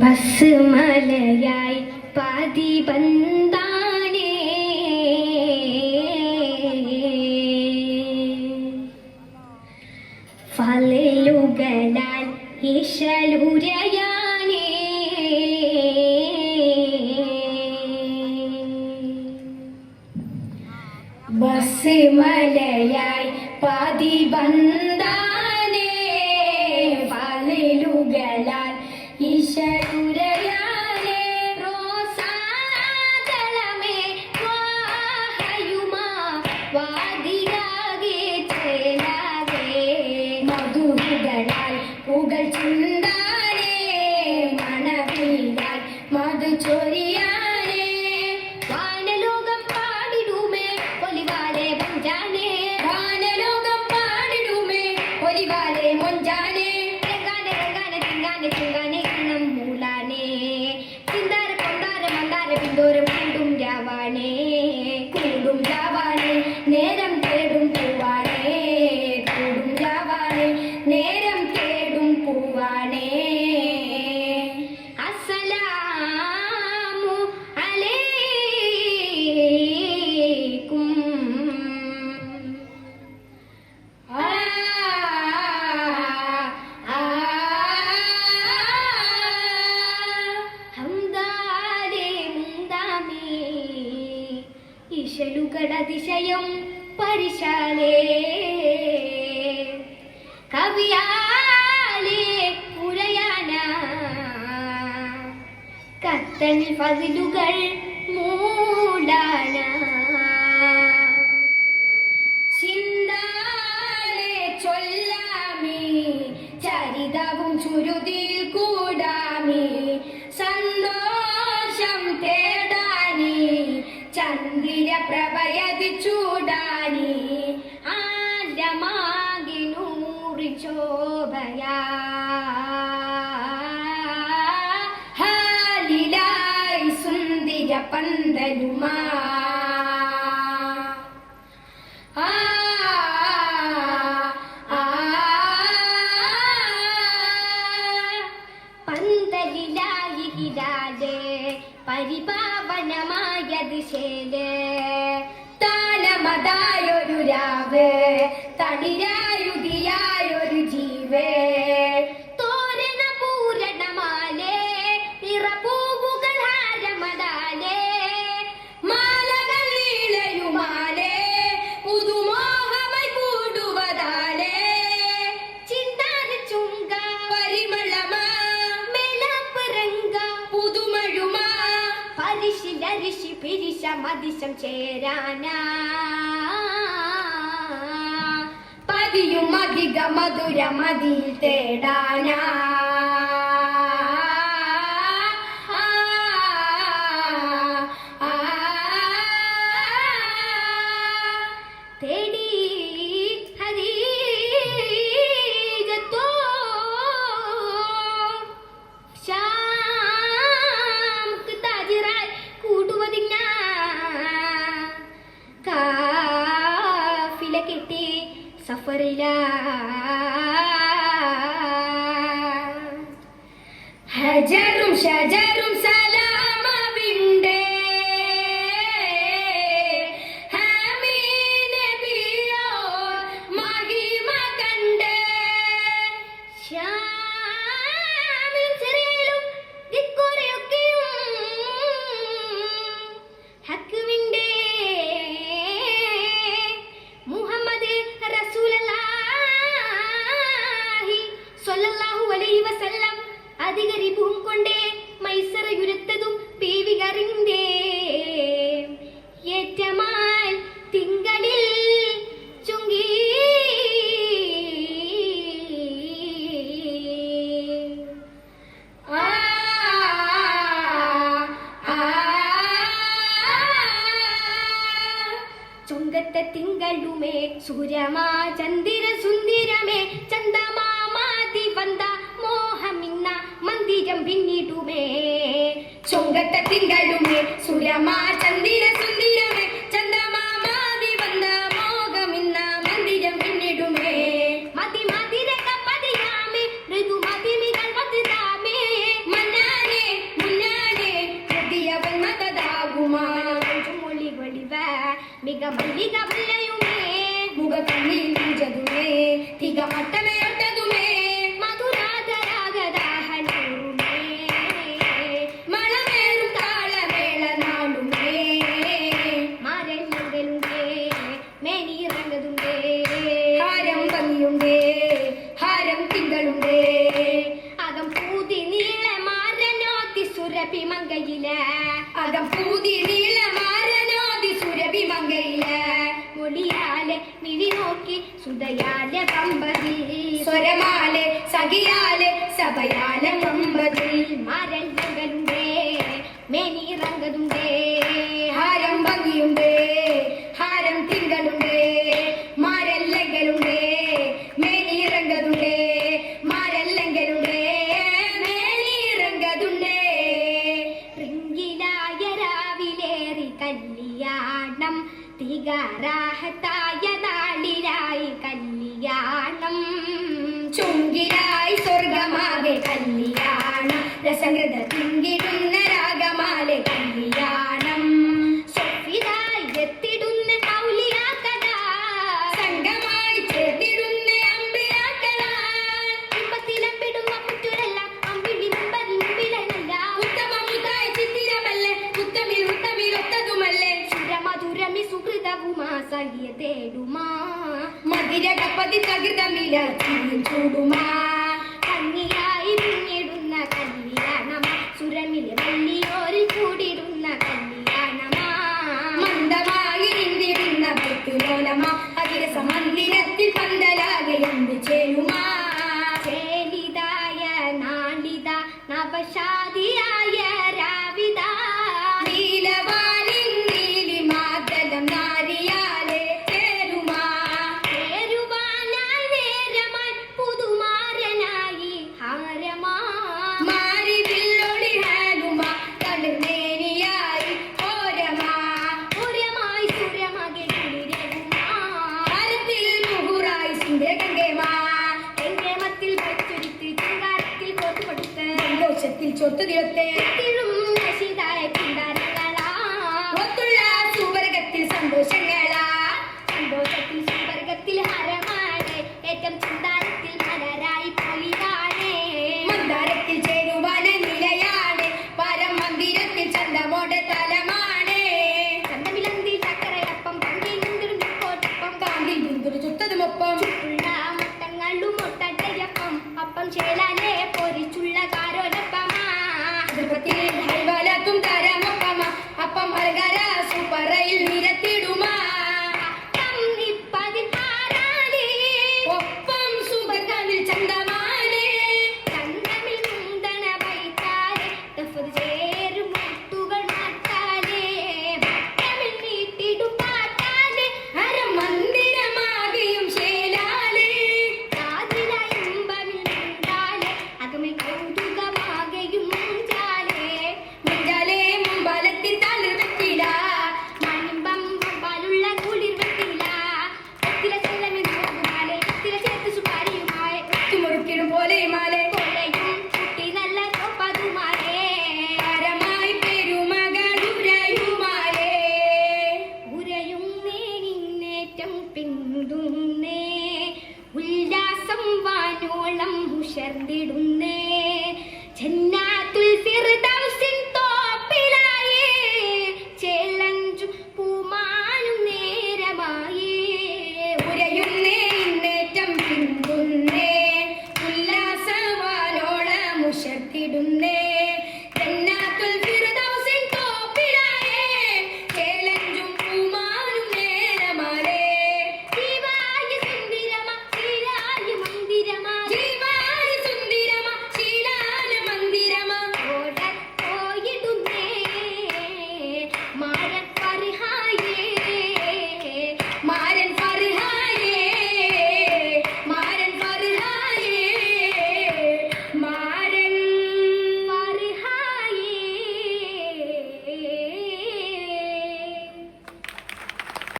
Bus മലയായി പാതി ബന്ധാനേ ഫലലുകളാൽ ഇശലുരയാനേ bus മലയായി പാതി ബന്ധാ Bye. ദിശലുകടതിശയം പരിശാലേ. കവിയാലേ പുരയാന. കത്തനിൽ ഫതിലുകൾ മൂടാൻ ശോഭയാ. ഹാലിലായി സുന്ദര പന്തലുമാ. പന്തലിലായിരാലേ പരിപാവനമായ ദിശയിലേ താലമതായൊരു രാവ് തളിരാ ദിശമതിശം ചേരാനാ. പതിയും അധിക മധുര മതിയിൽ തേടാനാ. തേടി હજારું હજારું സ്വർഗത്തെ തിങ്കളുമേ സൂര്യമാ ചന്ദിര സുന്ദിരമേ മാതി വന്ത മോഹമിന്ന മന്ദിരം പിന്നിടുമേ. ചുങ്കത്തെ തിങ്കളുമേ സുരമാ ചന്ദിര സുന്ദിര അകം പൂതി നീളമാരനോതി സുരഭി മങ്കയിൽ മൊഴിയാലെ മിഴി നോക്കി സുതയാലെ പമ്പതി. സ്വരമാലെ സഖിയാലെ സഭയാലെ പമ്പതി. മരങ്ങളുണ്ടേ മേനീറങ്ങതുണ്ടേ രസഹൃത തിങ്കിടുന്ന രാഗമാലെ കല്യാണം. സൊഫിതായി എത്തിടുന്ന ഔലിയാക്കഥ. സംഘമായി ചേർന്നിടുന്ന അമ്പിയാക്കളാൽ ഇമ്പത്തിലമ്പിടും അപ്പുറ്റുരെല്ലാം അമ്പിളി മുമ്പതിൽ മുമ്പിലല്ല ഉത്തമമുതായ ചിത്തിരമല്ലേ ഉത്തമിൽ ഒത്തതുമല്ലേ. സുരമധുരമി സുഹൃതവുമാ സഹിയ തേടുമാ. മതിരകപതി തകൃതമില ചൂടുമാ വല്ലിയോരിൽ കൂടിടുന്ന കല്യാണമാ എങ്കേമത്തിൽ ഷർദിടുന്നേ. ജന്നാത്തുൽ ഫിർദൗസിൻ പൂമാനും ഇന്നേറ്റം